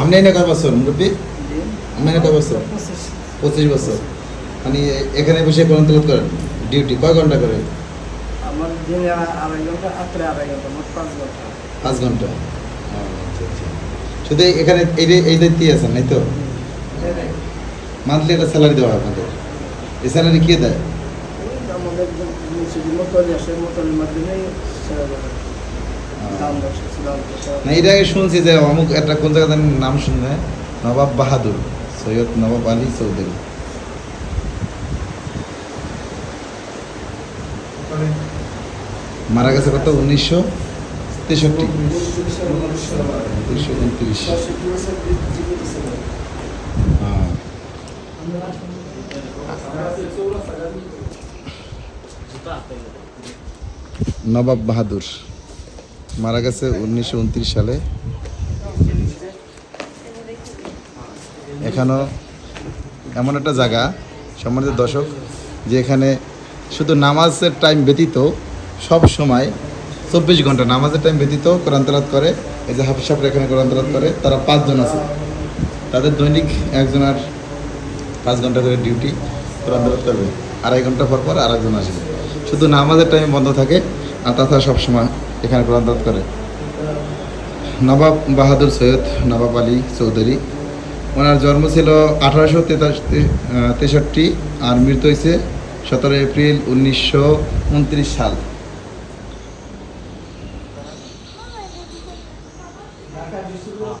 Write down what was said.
আপনি এনে কয় বছর মুরব্বী? আপনি এনে কয় বছর? পঁচিশ। বছর। মানে এখানে বসে কোরআন তেলাওয়াত করেন? ডিউটি কয় ঘণ্টা করে? আমার দিনে আড়াই ঘণ্টা রাত্রে আড়াই ঘণ্টা মোট পাঁচ ঘণ্টা। পাঁচ ঘণ্টা। আচ্ছা আচ্ছা। শুধু এখানে এই এই দায়িত্বই আছেন নাই তো? মান্থলি একটা স্যালারি দেওয়া আপনাদের। এই স্যালারি কে দেয়? আমাদের যে মুন্সিদি না, এটা আগে শুনছি যে অমুক একটা কোন জায়গাতে নাম শুনবে? নবাব বাহাদুর, সৈয়দ নবাব আলী চৌধুরী। মারা গেছে কত? উনিশশো তেষট্টি। উনিশশো উনত্রিশ। হ্যাঁ। নবাব বাহাদুর। মারা গেছে উনিশশো উনত্রিশ সালে। এখানেও এমন একটা জায়গা, সম্মানিত দর্শক যে এখানে শুধু নামাজের টাইম ব্যতীত সব সময় চব্বিশ ঘণ্টা নামাজের টাইম ব্যতীত কোরআন তেলাত করে। এই যে হাফিজ সাহেবরা এখানে কোরআন তেলাত করে, তারা পাঁচজন আছে। তাদের দৈনিক একজনের পাঁচ ঘণ্টা করে ডিউটি কোরআন তেলাত করবে। আড়াই ঘণ্টা পর পর আরেকজন আসবে। শুধু নামাজের টাইম বন্ধ থাকে, আর তাছাড়া সবসময় এখানে প্রাণদাত করে। নবাব বাহাদুর সৈয়দ নবাব আলী চৌধুরী। ওনার জন্ম ছিল আঠারোশো তেষট্টি আর মৃত্যু হয়েছে সতেরো এপ্রিল উনিশশো উনত্রিশ সাল।